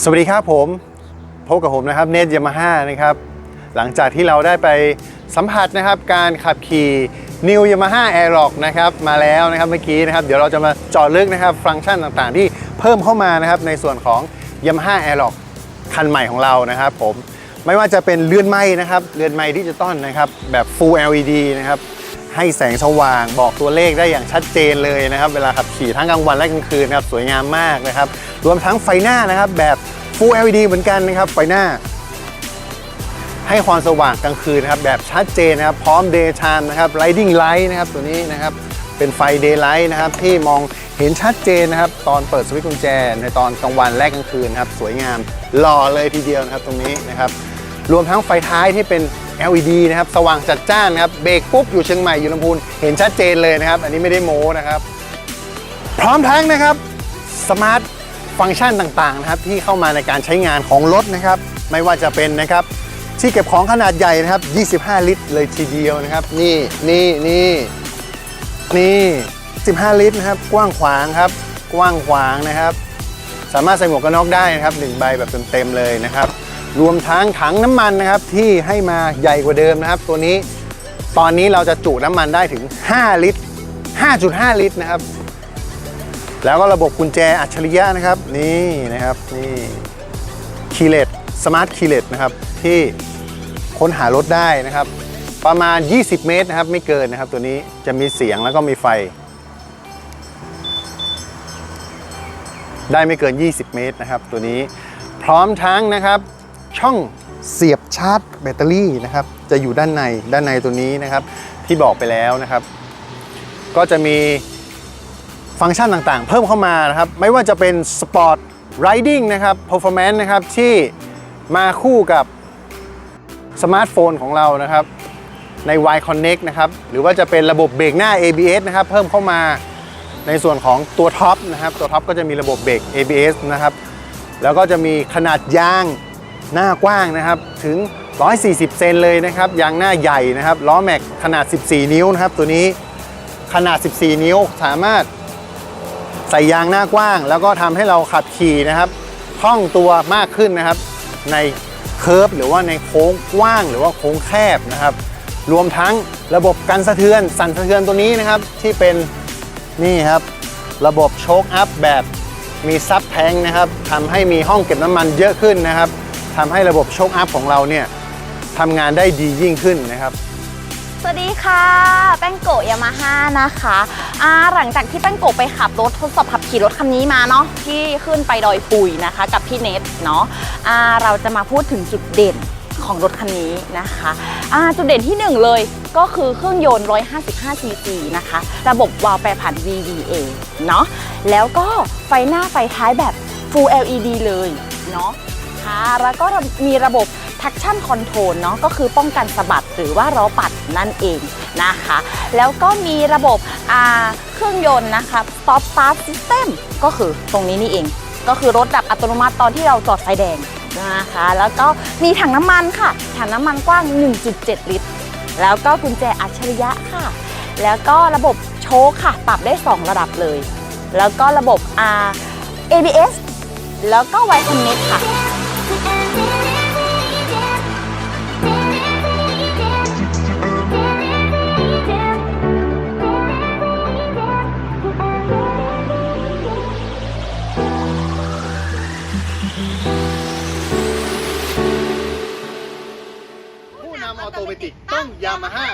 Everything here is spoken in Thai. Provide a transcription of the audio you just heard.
สวัสดีครับผมพบกับผมนะครับเนทยามาฮ่านะครับหลังจากที่เราได้ไปสัมผัสนะครับการขับขี่ New Yamaha Aerox นะครับมาแล้วนะครับเมื่อกี้นะครับเดี๋ยวเราจะมาเจาะลึกนะครับฟังก์ชันต่างๆ ที่เพิ่มเข้ามานะครับในส่วนของ Yamaha Aerox คันใหม่ของเรานะครับผมไม่ว่าจะเป็นเรือนไม้นะครับเรือนไม้ดิจิตอลนะครับแบบ Full LED นะครับ ให้แสงสว่างบอกตัวเลขได้อย่างชัดเจนเลยนะครับ เวลาขับขี่ทั้งกลางวันและกลางคืนนะครับสวยงามมากนะครับ รวมทั้งไฟหน้านะครับแบบ Full LED เหมือนกันนะครับ ไฟหน้า ให้ความสว่างกลางคืนนะครับแบบชัดเจนนะครับ พร้อม daytime นะครับ riding light นะครับตัวนี้นะครับเป็นไฟ daylight นะครับที่มองเห็นชัดเจนนะครับ ตอนเปิดสวิตช์กุญแจ ในตอนกลางวันและกลางคืนนะครับสวยงามหล่อเลยทีเดียวนะครับตรงนี้นะครับรวมทั้งไฟท้ายที่เป็น LED นะครับสว่างจัดจ้านนะครับเบรกปุ๊บอยู่เชียงใหม่อยู่ลำพูนเห็นชัดเจนเลยนะครับ อันนี้ไม่ได้โม้นะครับ พร้อมทั้งนะครับสมาร์ทฟังก์ชันต่างๆนะครับที่เข้ามาในการใช้งานของรถนะครับ ไม่ว่าจะเป็นนะครับที่เก็บของขนาดใหญ่นะครับ 25 ลิตร เลยทีเดียวนะครับ นี่นี่นี่นี่15 ลิตรนะครับ กว้างขวางครับ กว้างขวางนะครับ สามารถใส่หมวกกันน็อกได้นะครับหนึ่งใบแบบเต็มๆเลยนะครับ รวมทั้งถังน้ำมันนะครับที่ให้มาใหญ่กว่าเดิมนะครับ ตัวนี้ตอนนี้เราจะจุน้ำมันได้ถึง 5 ลิตร 5.5 ลิตรนะครับ แล้วก็ระบบกุญแจอัจฉริยะนะครับ นี่นะครับนี่คีเลตสมาร์ทคีเลตนะครับที่ค้นหารถได้นะครับ ประมาณ 20 เมตรนะครับ ไม่เกินนะครับ ตัวนี้จะมีเสียงแล้วก็มีไฟ ได้ไม่เกิน 20 เมตรนะครับ ตัวนี้พร้อมทั้งนะครับ ช่องเสียบชาร์จแบตเตอรี่นะครับ จะอยู่ด้านในด้านในตัวนี้นะครับ ที่บอกไปแล้วนะครับ ก็จะมีฟังก์ชันต่างๆ เพิ่มเข้ามานะครับ ไม่ว่าจะเป็น Sport Riding นะครับ Performance นะครับที่มาคู่กับสมาร์ทโฟนของเรานะครับ ใน Y Connect นะครับ หรือว่าจะเป็นระบบเบรกหน้า ABS นะครับ เพิ่มเข้ามาในส่วนของตัวท็อปนะครับ ตัวท็อปก็จะมีระบบเบรก ABS นะครับ แล้วก็จะมีขนาดยาง หน้ากว้างนะครับถึง 140 เซนเลยนะครับยางหน้าใหญ่นะครับล้อแม็กขนาด 14 นิ้วนะครับตัวนี้ขนาด 14 นิ้วสามารถใส่ยางหน้ากว้าง แล้วก็ทำให้เราขับขี่นะครับคล่องตัวมากขึ้นนะครับ ในเคิร์ฟหรือว่าในโค้งกว้างหรือว่าโค้งแคบนะครับ รวมทั้งระบบกันสะเทือน สั่นสะเทือนตัวนี้นะครับ ที่เป็นนี่ครับระบบโชคอัพแบบมีซับแทงนะครับทำให้มีห้องเก็บน้ำมันเยอะขึ้นนะครับ ทำให้ระบบโชคอัพของเราเนี่ยทำงานได้ดียิ่งขึ้นนะครับ สวัสดีค่ะ แป้งโกะยามาฮ่านะคะอ่าหลังจากที่แป้งโกะไปขับรถทดสอบขับขี่รถคันนี้มาเนาะที่ขึ้นไปดอยปุยนะคะ กับพี่เนทเนาะอ่าเราจะมาพูดถึงจุดเด่นของรถคันนี้นะคะอ่าจุดเด่นที่หนึ่งเลยก็คือเครื่องยนต์ 155ซีซีนะคะ ระบบวาล์วแปรผัน VVA เนาะแล้วก็ไฟหน้าไฟท้ายแบบ Full LED เลยเนาะ คะ แล้วก็มีระบบ traction control เนาะก็คือป้องกันสะบัดหรือว่าล้อปัดนั่นเองนะคะ แล้วก็มีระบบเครื่องยนต์นะคะ stop start system ก็คือตรงนี้นี่เอง ก็คือรถดับอัตโนมัติตอนที่เราจอดไฟแดงนะคะ แล้วก็มีถังน้ำมันค่ะ ถังน้ำมันกว้าง 1.7 ลิตร แล้วก็กุญแจอัจฉริยะค่ะ แล้วก็ระบบโชคค่ะ ปรับได้ 2 ระดับเลย แล้วก็ระบบ R ABS แล้วก็ Y Connect ค่ะ ผู้นำออโตเมติกต้องยามาฮ่า